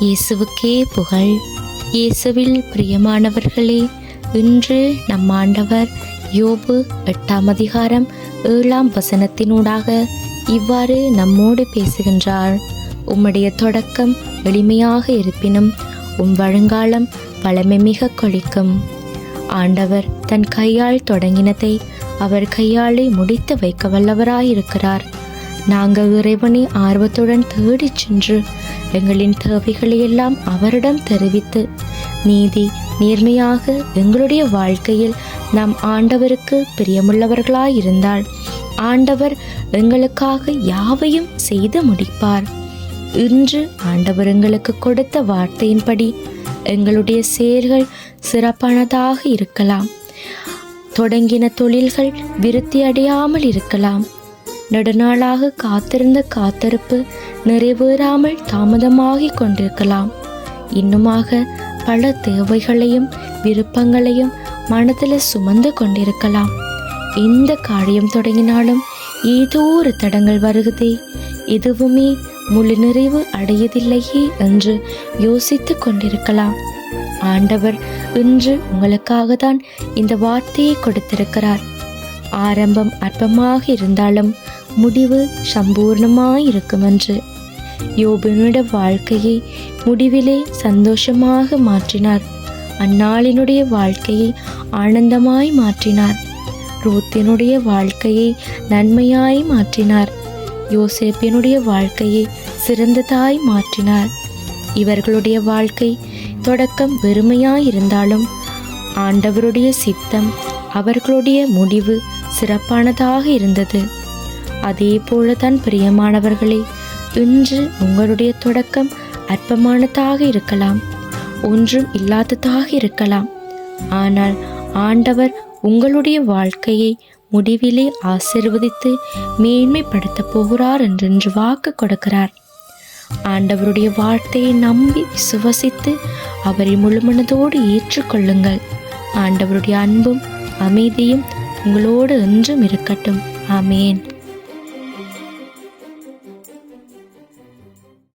இயேசுவுக்கே புகழ். இயேசுவில் பிரியமானவர்களே இன்று நம் ஆண்டவர் யோபு எட்டாம் அதிகாரம் ஏழாம் வசனத்தினூடாக இவ்வாறு நம்மோடு பேசுகின்றார். உம்முடைய தொடக்கம் எளிமையாக இருப்பினும் உம் வழங்காலம் பழமை மிக கொழிக்கும் ஆண்டவர் தன் கையால் தொடங்கினதை அவர் கையாலே முடித்து வைக்க வல்லவராயிருக்கிறார். நாங்கள் இறைவனை ஆர்வத்துடன் தேடிச் சென்று எங்களின் தேவைகளை எல்லாம் அவரிடம் தெரிவித்து நீதி நேர்மையாக எங்களுடைய வாழ்க்கையில் நாம் ஆண்டவருக்கு பிரியமுள்ளவர்களாயிருந்தால் ஆண்டவர் எங்களுக்காக யாவையும் செய்து முடிப்பார். இன்று ஆண்டவர் எங்களுக்கு கொடுத்த வார்த்தையின்படி எங்களுடைய செயல்கள் சிறப்பானதாக இருக்கலாம். தொடங்கின தொழில்கள் விருத்தி அடையாமல் இருக்கலாம். நெடுநாளாக காத்திருந்த காத்திருப்பு நிறைவேறாமல் தாமதமாகிக் கொண்டிருக்கலாம். இன்னுமாக பல தேவைகளையும் விருப்பங்களையும் மனதில் சுமந்து கொண்டிருக்கலாம். எந்த காரியம் தொடங்கினாலும் ஏதோ ஒரு தடங்கள் வருகுதே எதுவுமே முழு நிறைவு அடையதில்லையே என்று யோசித்து கொண்டிருக்கலாம். ஆண்டவர் இன்று உங்களுக்காக தான் இந்த வார்த்தையை கொடுத்திருக்கிறார். ஆரம்பம் அற்பமாக இருந்தாலும் முடிவு சம்பூர்ணமாயிருக்கும் என்று யோபனுடைய வாழ்க்கையை முடிவிலே சந்தோஷமாக மாற்றினார். அந்நாளினுடைய வாழ்க்கையை ஆனந்தமாய் மாற்றினார். ரூத்தினுடைய வாழ்க்கையை நன்மையாய் மாற்றினார். யோசேப்பினுடைய வாழ்க்கையை சிறந்ததாய் மாற்றினார். இவர்களுடைய வாழ்க்கை தொடக்கம் வெறுமையாயிருந்தாலும் ஆண்டவருடைய சித்தம் அவர்களுடைய முடிவு சிறப்பானதாக இருந்தது. அதே போலதான் பிரியமானவர்களே இன்று உங்களுடைய தொடக்கம் அற்பமானதாக இருக்கலாம் ஒன்றும் இல்லாததாக இருக்கலாம். ஆனால் ஆண்டவர் உங்களுடைய வாழ்க்கையை முடிவிலே ஆசிர்வதித்து மேன்மைப்படுத்தப் போகிறார் என்றென்று வாக்கு கொடுக்கிறார். ஆண்டவருடைய வார்த்தையை நம்பி விசுவசித்து அவரை முழுமனதோடு ஏற்றுக்கொள்ளுங்கள். ஆண்டவருடைய அன்பும் அமைதியும் உங்களோடு என்றும் இருக்கட்டும். ஆமேன்.